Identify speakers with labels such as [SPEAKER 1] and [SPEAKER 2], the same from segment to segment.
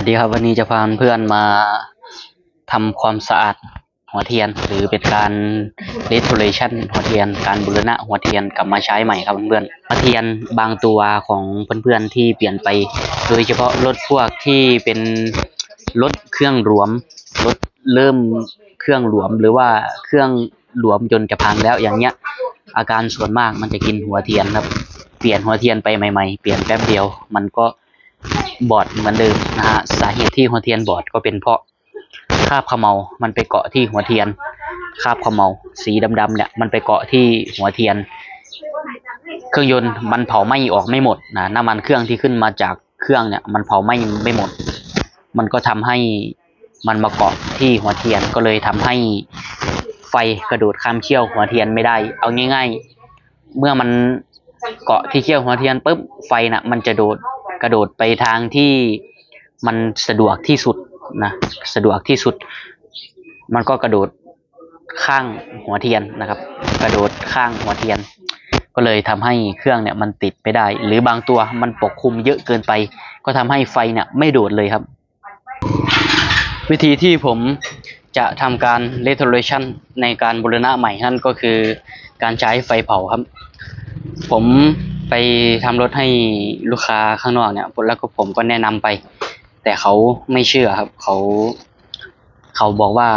[SPEAKER 1] วัสดีครับวันนี้จะพาเพื่อนมาทำความสะอาดหัวเทียน หรือเป็นการ restoration หัวเทียน การบูรณะหัวเทียนกลับมาใช้ใหม่ครับเพื่อนหัวเทียนบางตัวของเพื่อนๆที่เปลี่ยนไป โดยเฉพาะรถพวกที่เป็นรถเครื่องหลวมรถเริ่มเครื่องหลวมหรือว่าเครื่องหลวมจนจะพังแล้วอย่างเงี้ย อาการส่วนมากมันจะกินหัวเทียนครับ เปลี่ยนหัวเทียนไปใหม่ ๆ เปลี่ยนแป๊บเดียว มันก็ บอดเหมือนเดิมนะฮะสาเหตุที่หัวเทียนบอดก็เป็นเพราะคราบเขมเมา มันไปเกาะที่หัวเทียนคราบเขมเมา สีดำๆเนี่ยมันไปเกาะที่หัวเทียน เครื่องยนต์มันเผาไหม้ออกไม่หมดนะน้ำมันเครื่องที่ขึ้นมาจากเครื่องเนี่ย มันเผาไหม้ไม่หมด มันก็ทำให้มันมาเกาะที่หัวเทียนก็เลยทำให้ไฟกระโดดข้ามเขี้ยวหัวเทียนไม่ได้ เอาง่าย ๆ เมื่อมันเกาะที่เขี้ยวหัวเทียนปุ๊บไฟน่ะ มันจะโดด กระโดดไปทางที่มันสะดวกที่สุดนะสะดวกที่สุด มันก็กระโดดข้างหัวเทียนนะครับ กระโดดข้างหัวเทียน ก็เลยทำให้เครื่องเนี่ยมันติดไม่ได้ หรือบางตัวมันปกคลุมเยอะเกินไป ก็ทำให้ไฟเนี่ยไม่โดดเลยครับ วิธีที่ผมจะทำการ restoration ในการบูรณะใหม่นั่นก็คือการใช้ไฟเผาครับ ผม ไปทำรถให้ลูกค้าข้างนอกเนี่ยแล้วก็ผมก็แนะนำไป แต่เขาไม่เชื่อครับเขาเขาบอกว่า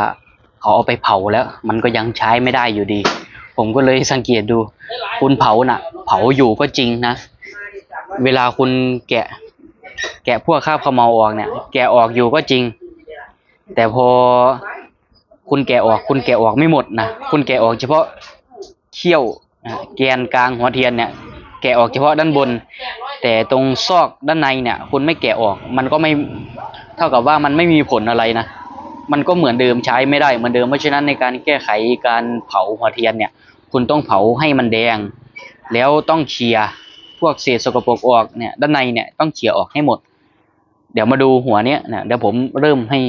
[SPEAKER 1] เขาเอาไปเผาแล้ว มันก็ยังใช้ไม่ได้อยู่ดี ผมก็เลยสังเกตดู คุณเผาน่ะ เผาอยู่ก็จริงนะ เวลาคุณแกะ แกะพวกคราบเขมเมาออกเนี่ย แกะออกอยู่ก็จริง แต่พอคุณแกะออก คุณแกะออกไม่หมดนะคุณแกะออกเฉพาะเขี้ยวแกนกลางหัวเทียนเนี่ย แกะออกเฉพาะด้านบน แต่ตรงซอกด้านในเนี่ย คุณไม่แกะออก มันก็ไม่เท่ากับว่ามันไม่มีผลอะไรนะ มันก็เหมือนเดิมใช้ไม่ได้เหมือนเดิมเพราะฉะนั้นในการแก้ไขการเผาหัวเทียนเนี่ย คุณต้องเผาให้มันแดง แล้วต้องเคลียร์พวกเศษสกปรกออกเนี่ยด้านในเนี่ยต้องเคลียร์ออกให้หมด เดี๋ยวมาดูหัวเนี้ยนะเดี๋ยวผมเริ่มให้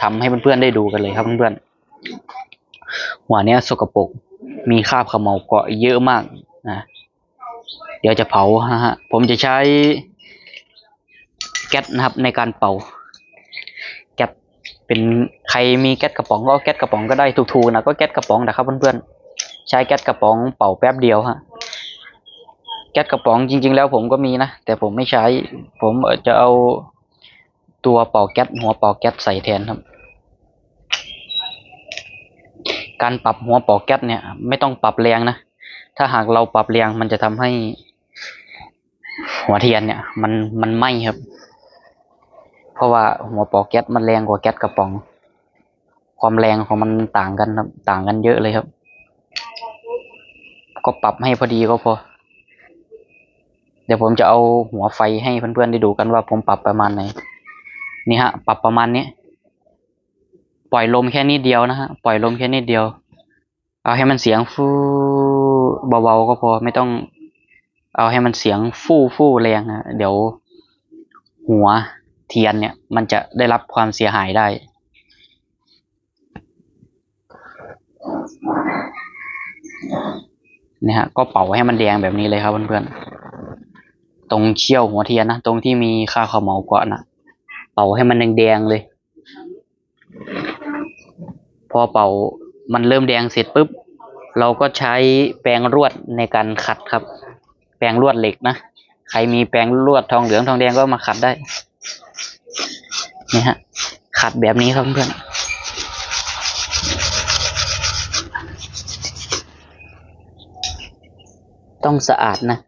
[SPEAKER 1] ทำให้เพื่อนๆได้ดูกันเลยครับเพื่อนๆหัวเนี้ยสกปรกมีคราบขมเมาเกาะเยอะมากนะ เดี๋ยวจะเผาฮะผมจะใช้แก๊สนะครับในการเป่าแก๊สเป็นใครมีแก๊สกระป๋องก็แก๊สกระป๋องก็ได้ถูกๆนะก็แก๊สกระป๋องนะครับเพื่อนๆใช้แก๊สกระป๋องเป่าแป๊บเดียวฮะแก๊สกระป๋องจริง ๆ แล้วผมก็มีนะแต่ผมไม่ใช้ ผมจะเอาตัวเป่าแก๊สหัวเป่าแก๊สใส่แทนครับการปรับหัวเป่าแก๊สเนี่ยไม่ต้องปรับแรงนะ ถ้าหากเราปรับแรงมันจะทำให้ หัวเทียนเนี่ยมันมันไหม้ครับ เพราะว่าหัวป่าแก๊สมันแรงกว่าแก๊สกระป๋อง ความแรงของมันต่างกันครับต่างกันเยอะเลยครับ ก็ปรับให้พอดีก็พอ เดี๋ยวผมจะเอาหัวไฟให้เพื่อนๆได้ดูกันว่าผมปรับประมาณไหนนี่ฮะ ปรับประมาณนี้ปล่อยลมแค่นิดเดียวนะฮะปล่อยลมแค่นิดเดียว เอาให้มันเสียงฟูเบาๆก็พอไม่ต้อง เอาให้มันเสียงฟู่ฟู่แรงนะเดี๋ยวหัวเทียนเนี่ย มันจะได้รับความเสียหายได้ นี่ฮะ ก็เป่าให้มันแดงแบบนี้เลยครับเพื่อนๆ ตรงเขี้ยวหัวเทียนนะ ตรงที่มีค่าขาวเหมาเกาะนะเป่าให้มันแดงๆเลย พอเป่ามันเริ่มแดงเสร็จปุ๊บ เราก็ใช้แปรงลวดในการขัดครับ แปลงลวดเหล็กนะ ใครมีแปลงลวดทองเหลืองทองแดงก็มาขัดได้ นี่ฮะ ขัดแบบนี้ครับเพื่อนต้องสะอาดนะ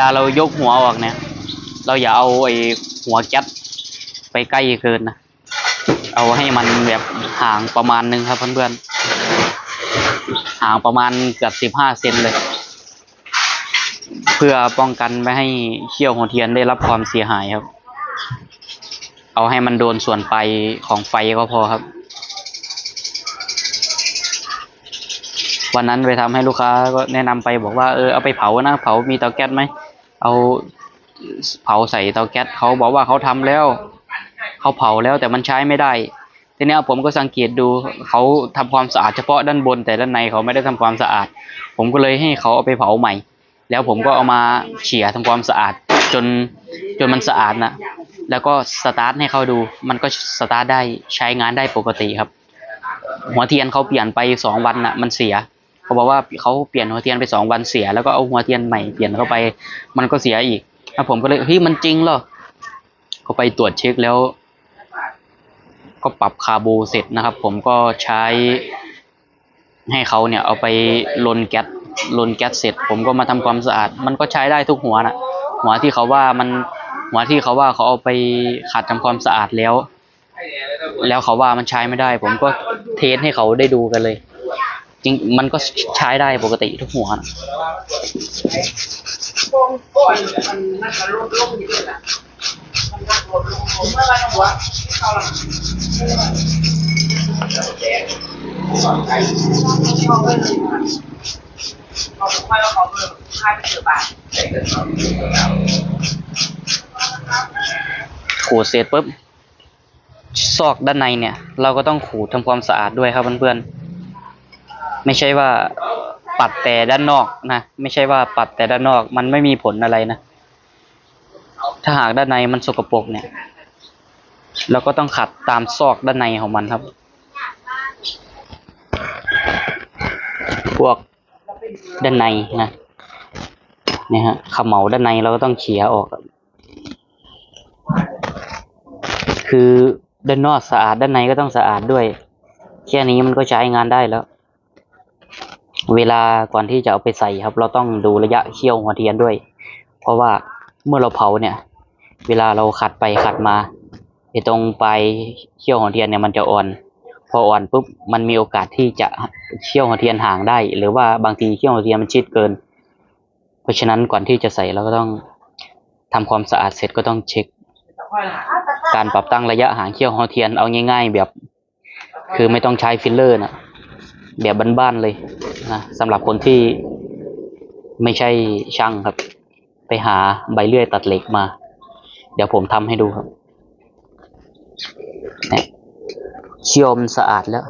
[SPEAKER 1] ลาเรายกหัวออกเนี่ย เราอย่าเอาไอ้หัวแก๊สไปใกล้เกินนะ เอาให้มันแบบห่างประมาณนึงครับเพื่อนๆ ห่างประมาณเกือบสิบห้าเซนเลย เพื่อป้องกันไม่ให้เขี้ยวหัวเทียนได้รับความเสียหายครับ เอาให้มันโดนส่วนไปลายของไฟก็พอครับ วันนั้นไปทำให้ลูกค้าก็แนะนำไปบอกว่าเออเอาไปเผานะเผามีเตาแก๊สไหม เอาเผาใส่เตาแก๊สเขาบอกว่าเขาทำแล้วเขาเผาแล้วแต่มันใช้ไม่ได้ทีนี้ผมก็สังเกตดูเขาทำความสะอาดเฉพาะด้านบน แต่ด้านในเขาไม่ได้ทำความสะอาด ผมก็เลยให้เขาเอาไปเผาใหม่ แล้วผมก็เอามาเฉี่ยทำความสะอาดจนจนมันสะอาดนะแล้วก็สตาร์ทให้เขาดู มันก็สตาร์ทได้ใช้งานได้ปกติครับ หัวเทียนเขาเปลี่ยนไปสองวันนะมันเสีย เขาบอกว่าเขาเปลี่ยนหัวเทียนไปสองวันเสีย แล้วก็เอาหัวเทียนใหม่เปลี่ยนเข้าไป มันก็เสียอีกแล้วผมก็เลยเฮ้ยมันจริงเหรอก็ไปตรวจเช็คแล้ว ก็ปรับคาร์บูเสร็จนะครับ ผมก็ใช้ให้เขาเนี่ยเอาไปลนแก๊สลนแก๊สเสร็จ ผมก็มาทำความสะอาด มันก็ใช้ได้ทุกหัวนะหัวที่เขาว่ามันหัวที่เขาว่าเขาเอาไปขัดทำความสะอาดแล้ว แล้วเขาว่ามันใช้ไม่ได้ ผมก็เทสให้เขาได้ดูกันเลย จริงมันก็ใช้ได้ปกติทุกหัวนะ
[SPEAKER 2] ขู
[SPEAKER 1] ดเสร็จปุ๊บซอกด้านในเนี่ย เราก็ต้องขูดทำความสะอาดด้วยครับเพื่อนๆ ไม่ใช่ว่าปัดแต่ด้านนอกนะไม่ใช่ว่าปัดแต่ด้านนอก มันไม่มีผลอะไรนะ ถ้าหากด้านในมันสกปรกเนี่ยเราก็ต้องขัดตามซอกด้านในของมันครับ พวกด้านในนะเนี่ยฮะขมเหลาด้านในเราก็ต้องเขี่ยออก คือด้านนอกสะอาดด้านในก็ต้องสะอาดด้วย แค่นี้มันก็ใช้งานได้แล้ว เวลาก่อนที่จะเอาไปใส่ครับ เราต้องดูระยะเคี่ยวหัวเทียนด้วย เพราะว่าเมื่อเราเผาเนี่ย เวลาเราขัดไปขัดมาไอตรงปลายเคี่ยวหัวเทียนเนี่ยมันจะอ่อน พออ่อนปุ๊บมันมีโอกาสที่จะเคี่ยวหัวเทียนห่างได้ หรือว่าบางทีเคี่ยวหัวเทียนมันชิดเกิน เพราะฉะนั้นก่อนที่จะใส่เราก็ต้องทำความสะอาดเสร็จก็ต้องเช็ค การปรับตั้งระยะห่างเขี้ยวหัวเทียนเอาง่าย ๆ แบบ คือไม่ต้องใช้ฟิลเลอร์นะ แบบบ้านๆเลยนะสำหรับคนที่ไม่ใช่ช่างครับ ไปหาใบเลื่อยตัดเหล็กมา เดี๋ยวผมทำให้ดูครับเนี่ยเชี่ยวมันสะอาดแล้ว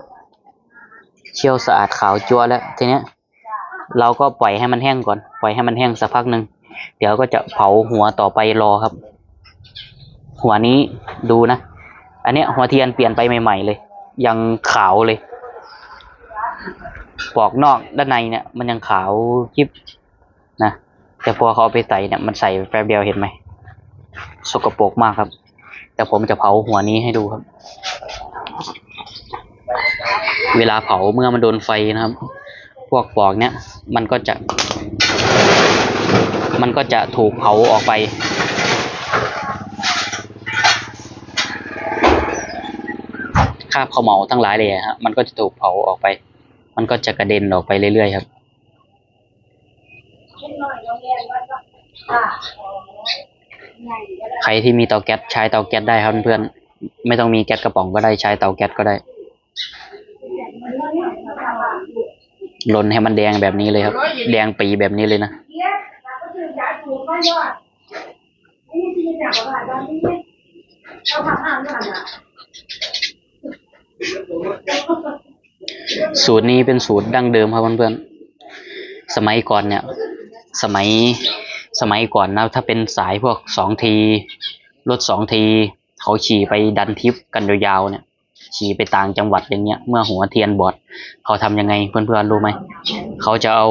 [SPEAKER 1] เชี่ยวสะอาดขาวจัวแล้วทีเนี้ย เราก็ปล่อยให้มันแห้งก่อน ปล่อยให้มันแห้งสักพักหนึ่งเดี๋ยวก็จะเผาหัวต่อไปรอครับ หัวนี้ดูนะ อันเนี้ยหัวเทียนเปลี่ยนไปใหม่ ๆ เลย ยังขาวเลย ปอกนอกด้านในเนี่ย มันยังขาวยิบนะแต่พอเขาเอาไปใส่เนี่ยมันใส่แป๊บเดียวเห็นไหมสกปรกมากครับ แต่ผมจะเผาหัวนี้ให้ดูครับ เวลาเผาเมื่อมันโดนไฟนะครับ พวกปอกเนี่ย มันก็จะ มันก็จะถูกเผาออกไปคาบเขมเหลาทั้งหลายเลยฮะ มันก็จะถูกเผาออกไป มันก็จะกระเด็นออกไปเรื่อยๆครับ ใครที่มีเตาแก๊สใช้เตาแก๊สได้ครับเพื่อนๆไม่ต้องมีแก๊สกระป๋องก็ได้ใช้เตาแก๊สก็ได้ลนให้มันแดงแบบนี้เลยครับ แดงปีแบบนี้เลยนะ สูตรนี้เป็นสูตรดั้งเดิมครับเพื่อนๆ สมัยก่อนเนี่ย สมัย สมัยก่อนนะ ถ้าเป็นสายพวกสองที รถสองที เขาขี่ไปดันทิปกันยาวๆเนี่ย ขี่ไปต่างจังหวัดอย่างเงี้ย เมื่อหัวเทียนบอด เขาทำยังไงเพื่อนๆรู้ไหม เขาจะเอา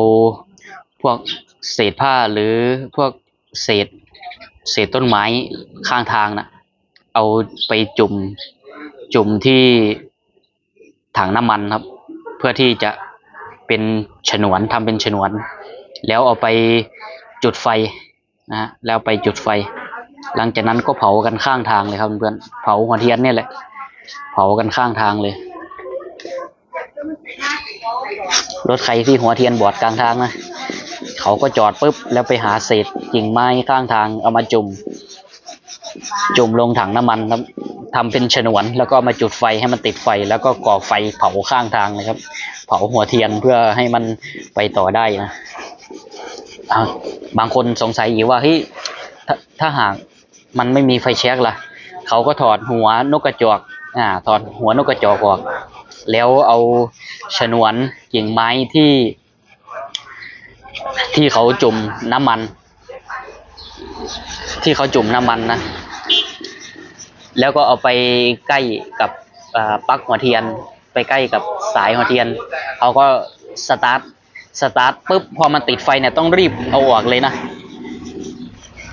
[SPEAKER 1] พวกเศษผ้าหรือพวกเศษ เศษต้นไม้ข้างทางนะเอาไปจุ่ม จุ่มที่ ถังน้ำมันครับ เพื่อที่จะเป็นฉนวนทำเป็นฉนวน แล้วเอาไปจุดไฟนะฮะแล้วไปจุดไฟ หลังจากนั้นก็เผากันข้างทางเลยครับเพื่อนเผาหัวเทียนเนี่ยแหละ เผากันข้างทางเลย รถใครที่หัวเทียนบอดกลางทางนะเขาก็จอดปุ๊บแล้วไปหาเศษกิ่งไม้ข้างทางเอามาจุ่ม จุ่มลงถังน้ำมันครับ ทำเป็นฉนวน แล้วก็มาจุดไฟให้มันติดไฟ แล้วก็ก่อไฟเผาข้างทางนะครับ เผาหัวเทียนเพื่อให้มันไปต่อได้นะบางคนสงสัยอีกว่าเฮ้ยถ้าถ้าหากมันไม่มีไฟแช็กล่ะ เขาก็ถอดหัวนกกระจอกอ่าถอดหัวนกกระจอกออก แล้วเอาฉนวนกิ่งไม้ที่ ที่เขาจุ่มน้ำมัน ที่เขาจุ่มน้ำมันนะ แล้วก็เอาไปใกล้กับปลั๊กหัวเทียน ไปใกล้กับสายหัวเทียนเขาก็สตาร์ทสตาร์ทปุ๊บพอมันติดไฟเนี่ยต้องรีบเอาออกเลยนะ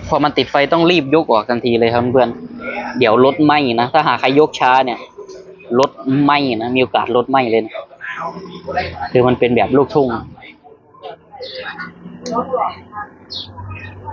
[SPEAKER 1] พอมันติดไฟต้องรีบยกออกทันทีเลยครับเพื่อนเดี๋ยวรถไหม้นะถ้าหากใครยกช้าเนี่ยรถไหม้นะมีโอกาสรถไหม้เลยนะคือมันเป็นแบบลูกทุ่ง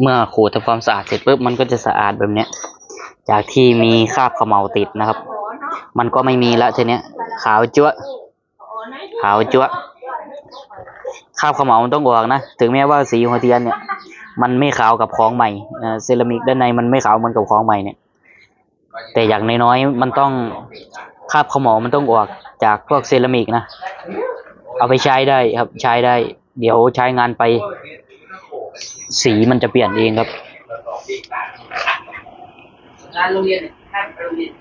[SPEAKER 2] เมื่
[SPEAKER 1] อขูดทำความสะอาดเสร็จปุ๊บมันก็จะสะอาดแบบเนี้ย จากที่มีคราบเขมเหลาติดนะครับ มันก็ไม่มีแล้วทีเนี้ย ขาวจั๊วะขาวจั๊วะคราบเขมเหลามันต้องออกนะถึงแม้ว่าสีหัวเทียนเนี่ย มันไม่ขาวกับของใหม่เซรามิกด้านในมันไม่ขาวเหมือนกับของใหม่เนี่ย แต่อย่างน้อยๆมันต้องคราบเขมเหลามันต้องออกจากพวกเซรามิกนะเอาไปใช้ได้ครับใช้ได้ เดี๋ยวใช้งานไป สีมันจะเปลี่ยนเองครับ
[SPEAKER 2] งานโรงเรียนข้างโรงเรียน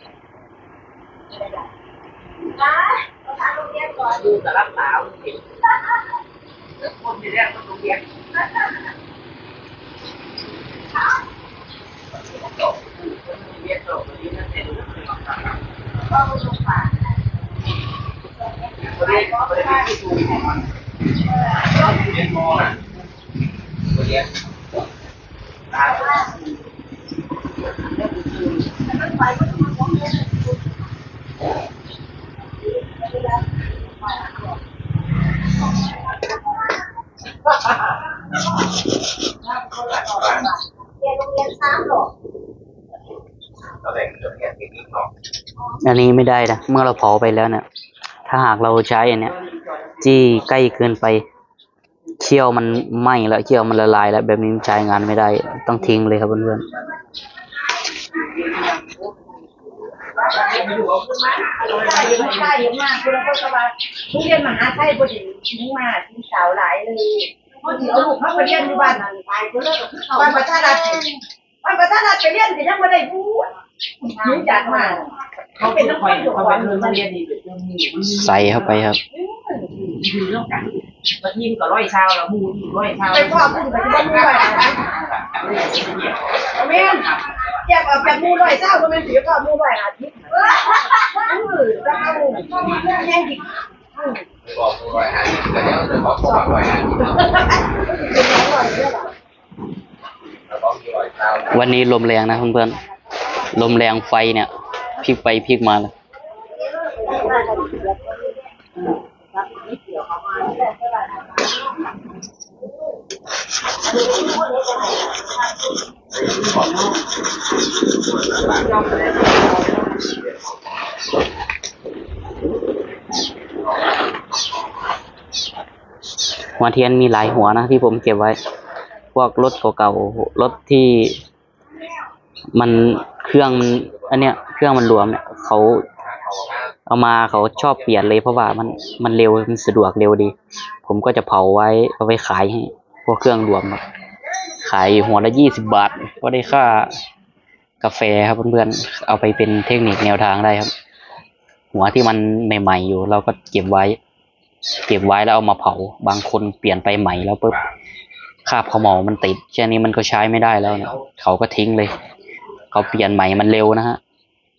[SPEAKER 2] ดูแต่รับสาวเห็นคนที่เรียกว่าโรงเรียนเรียนจบวันนี้นั่นเองเรียนเรียนที่สูงของมันเรียนมอ เรียนตา
[SPEAKER 1] อันนี้ไม่ได้นะ เมื่อเราเผาไปแล้วเนี่ย ถ้าหากเราใช้อันเนี้ย จี้ใกล้เกินไป เคี่ยวมันไหม้แล้วเคี่ยวมันละลายแล้วแบบนี้ใช้งานไม่ได้ ต้องทิ้งเลยครับเพื่อน
[SPEAKER 3] ใช่มากคุณพ่อสบายทุเรียนมหาไทยพอดีทิ้งมาทิ้งสาวหลายเลยพอดีเอาลูกเขาไปเรียนอยู่บ้านนั่นตายก็เลิกบ้านประชารัฐบ้านประชารัฐไปเรียนก็ยังไม่ได้รู้รู้จักมา
[SPEAKER 2] เขาเป็นนักเรียนเขาเป็นนักเรียนดีเรื่องนี้มันมี
[SPEAKER 1] ๆใส่เข้าไปครับ
[SPEAKER 2] คือเรื่องกันประทีมก็ร้อยเช้าแล้วมูอีร้อยเช้า
[SPEAKER 3] ไปพ่อคุณไปที่บ้านมูไปแม่อยากเอาแบบมูลอยเจ้าก็เป็นสีพ่อมูลอยอาทิตย์เออจะเอาแย่งดิ
[SPEAKER 4] บอกร้อยห้าสิบก็เดี๋ยวบอกบอร้อยห้าสิบแล้วก็มีร้อยเท้า
[SPEAKER 1] วันนี้ลมแรงนะเพื่อนๆลมแรงไฟเนี่ยพลิกไปพลิกมาเลย หัวเทียนมีหลายหัวนะที่ผมเก็บไว้ พวกรถเก่าๆรถที่มันเครื่องมันอันเนี้ยเครื่องมันรวมเนี่ยเขาเอามาเขาชอบเปลี่ยนเลยเพราะว่ามันมันเร็วมันสะดวกเร็วดี ผมก็จะเผาไว้เอาไว้ขายให้ วกเครื่องรวมครับขายหัวละยี่สิบบาท ก็ได้ค่ากาแฟครับเพื่อนๆ เอาไปเป็นเทคนิคแนวทางได้ครับ หัวที่มันใหม่ๆอยู่ เราก็เก็บไว้ เก็บไว้แล้วเอามาเผา บางคนเปลี่ยนไปใหม่แล้วปุ๊บคาบเขมเหลามันติดแค่นี้มันก็ใช้ไม่ได้แล้วเนี่ยเขาก็ทิ้งเลย เขาเปลี่ยนใหม่มันเร็วนะฮะ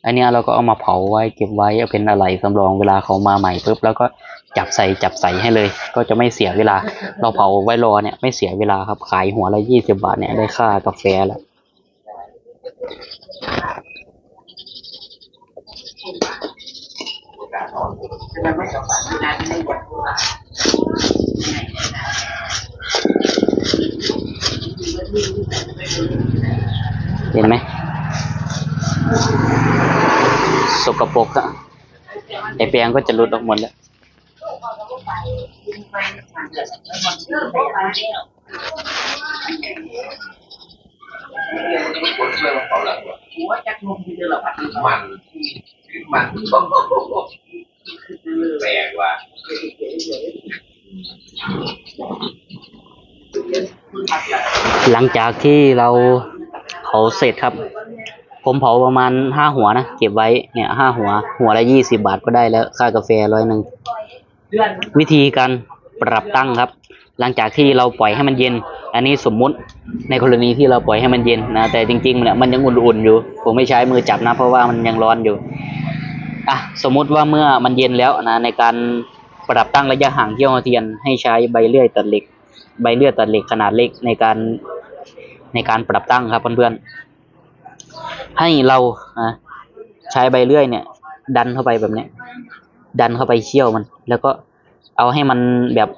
[SPEAKER 1] อันเนี้ยเราก็เอามาเผาไว้เก็บไว้เอาเป็นอะไรสำรองเวลาเขามาใหม่ปุ๊บแล้วก็ จับใส่จับใส่ให้เลย ก็จะไม่เสียเวลา เราเผาไว้รอเนี่ยไม่เสียเวลาครับขายหัวละยี่สิบาทเนี่ยได้ค่ากาแฟแล้วเห็นไหมสกปรกอะไอแปรงก็จะหลุดออกหมดแล้ว
[SPEAKER 4] คนเชื่อว่าเขาหลัง
[SPEAKER 2] หัวจักลงไปเลยหรอครับ
[SPEAKER 4] มันมันแปลกว่ะ
[SPEAKER 1] หลังจากที่เราเผาเสร็จครับ ผมเผาประมาณห้าหัวนะ เก็บไว้เนี่ยห้าหัว หัวละยี่สิบาทก็ได้แล้ว ค่ากาแฟร้อยหนึ่ง วิธีการปรับตั้งครับ หลังจากที่เราปล่อยให้มันเย็น อันนี้สมมุติในกรณีที่เราปล่อยให้มันเย็นนะแต่จริงๆเนี่ยมันยังอุ่นๆอยู่ ผมไม่ใช้มือจับนะ เพราะว่ามันยังร้อนอยู่อะสมมุติว่าเมื่อมันเย็นแล้วนะในการปรับตั้งระยะห่างเที่ยวเทียน ให้ใช้ใบเลื่อยตัดเหล็ก ใบเลื่อยตัดเหล็กขนาดเล็กในการในการปรับตั้งครับเพื่อนๆให้เราอะใช้ใบเลื่อยเนี่ย ดันเข้าไปแบบนี้ดันเข้าไปเชี่ยวมัน แล้วก็ เอาให้มันแบบ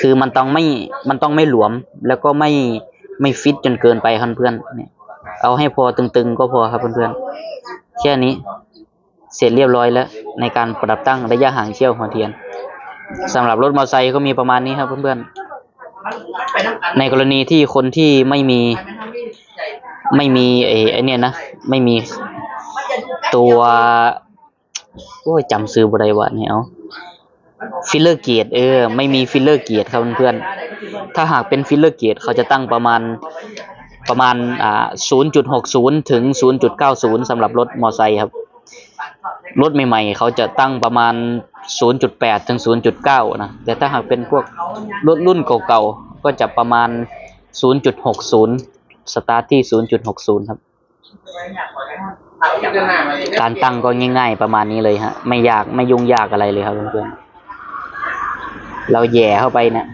[SPEAKER 1] คือมันต้องไม่ มันต้องไม่หลวม แล้วก็ไม่ไม่ฟิตจนเกินไปครับเพื่อนเนี่ย เอาให้พอตึงๆก็พอครับเพื่อนๆแค่นี้ เสร็จเรียบร้อยแล้ว ในการปรับตั้งระยะห่างเชี่ยวหัวเทียนสำหรับรถมอเตอร์ไซค์ก็มีประมาณนี้ครับเพื่อนๆในกรณีที่คนที่ไม่มี
[SPEAKER 2] ไม่ทำนี่ใจ
[SPEAKER 1] ไม่มีไอ้ไอ้เนี่ยนะ ไม่มีตัว โอ้ยจำซื้อบ่ได้วะเนี่ยเอาฟิลเลอร์เกียเออ ไม่มีฟิลเลอร์เกียครับเพื่อนๆถ้าหากเป็นฟิลเลอร์เกียเขาจะตั้งประมาณประมาณอ่า0.60 ถึง 0.90สำหรับรถมอไซค์ครับ รถใหม่ๆ เขาจะตั้งประมาณ 0.8 ถึง 0.9 นะ แต่ถ้าหากเป็นพวกรถรุ่นเก่าๆ ก็จะประมาณ 0.60 สตาร์ทที่ 0.60 ครับ
[SPEAKER 4] พิจารณามาดิ
[SPEAKER 1] การตั้งก็ง่าย ๆ ประมาณนี้เลยฮะ ไม่ยากไม่ยุ่งยากอะไรเลยครับเพื่อนๆเราแหย่เข้าไปเนะี่ย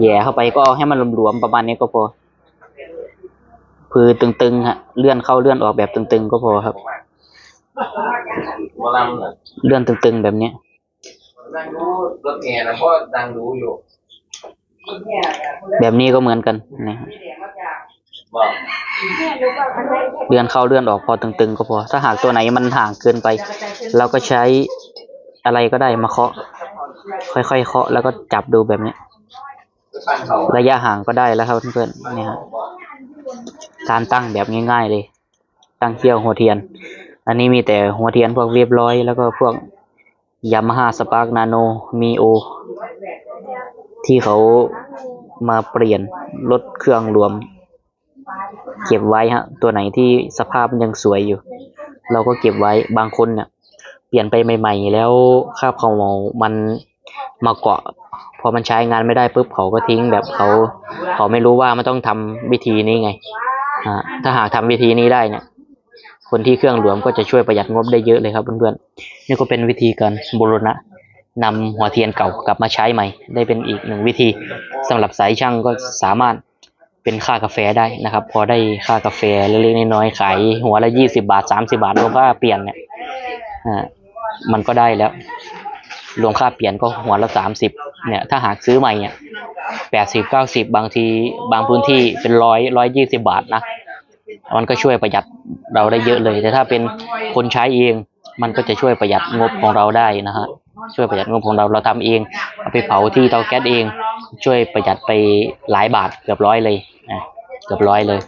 [SPEAKER 1] แหย่เข้าไปก็เอาให้มันหลวมๆประมาณนี้ก็พอคือตึงๆฮะเลื่อนเข้าเลื่อนออกแบบตึงๆก็พอครับ
[SPEAKER 4] หมอลำน่ะ
[SPEAKER 1] เลื่อนตึงๆแบบเนี้ย
[SPEAKER 4] ดังรู้รถแห่นะเพราะดังรู้อยู่
[SPEAKER 1] แบบนี้ก็เหมือนกันนะฮะ
[SPEAKER 4] บอก
[SPEAKER 1] เลื่อนเข้าเลื่อนออกพอตึงๆก็พอ ถ้าหากตัวไหนมันห่างเกินไป เราก็ใช้อะไรก็ได้มาเคาะ ค่อยๆเคาะแล้วก็จับดูแบบนี้ระยะห่างก็ได้แล้วครับเพื่อนๆนี่ฮะการตั้งแบบง่ายๆเลย ตั้งเที่ยวหัวเทียน อันนี้มีแต่หัวเทียนพวกเรียบร้อย แล้วก็พวกยามาฮ่าสปาร์กนาโนมีโอ ที่เขามาเปลี่ยนลดเครื่องรวม เก็บไว้ฮะ ตัวไหนที่สภาพมันยังสวยอยู่ เราก็เก็บไว้บางคนเนี่ยเปลี่ยนไปใหม่ ๆ แล้วคราบเขาวเหมามันมาเกาะ พอมันใช้งานไม่ได้ปุ๊บเขาก็ทิ้งแบบเขา เขาไม่รู้ว่ามันต้องทำวิธีนี้ไงอ่าถ้าหากทำวิธีนี้ได้เนี่ย คนที่เครื่องหลวมก็จะช่วยประหยัดงบได้เยอะเลยครับเพื่อนๆนี่ก็เป็นวิธีการบูรณะนำหัวเทียนเก่ากลับมาใช้ใหม่ ได้เป็นอีกหนึ่งวิธีสำหรับสายช่างก็สามารถ เป็นค่ากาแฟได้นะครับ พอได้ค่ากาแฟเล็กๆน้อยๆขายหัวละยี่สิบาทสามสิบาทรวมค่าเปลี่ยนเนี่ยอ่ามันก็ได้แล้ว รวมค่าเปลี่ยนก็หัวละสามสิบเนี่ย ถ้าหากซื้อใหม่เนี่ยแปดสิบเก้าสิบบางทีบางพื้นที่เป็นร้อยร้อยยี่สิบาทนะมันก็ช่วยประหยัดเราได้เยอะเลย แต่ถ้าเป็นคนใช้เองมันก็จะช่วยประหยัดงบของเราได้นะฮะช่วยประหยัดงบของเราเราทำเองเอาไปเผาที่เตาแก๊สเอง ช่วยประหยัดไปหลายบาทเกือบร้อยเลย เกือบร้อยเลย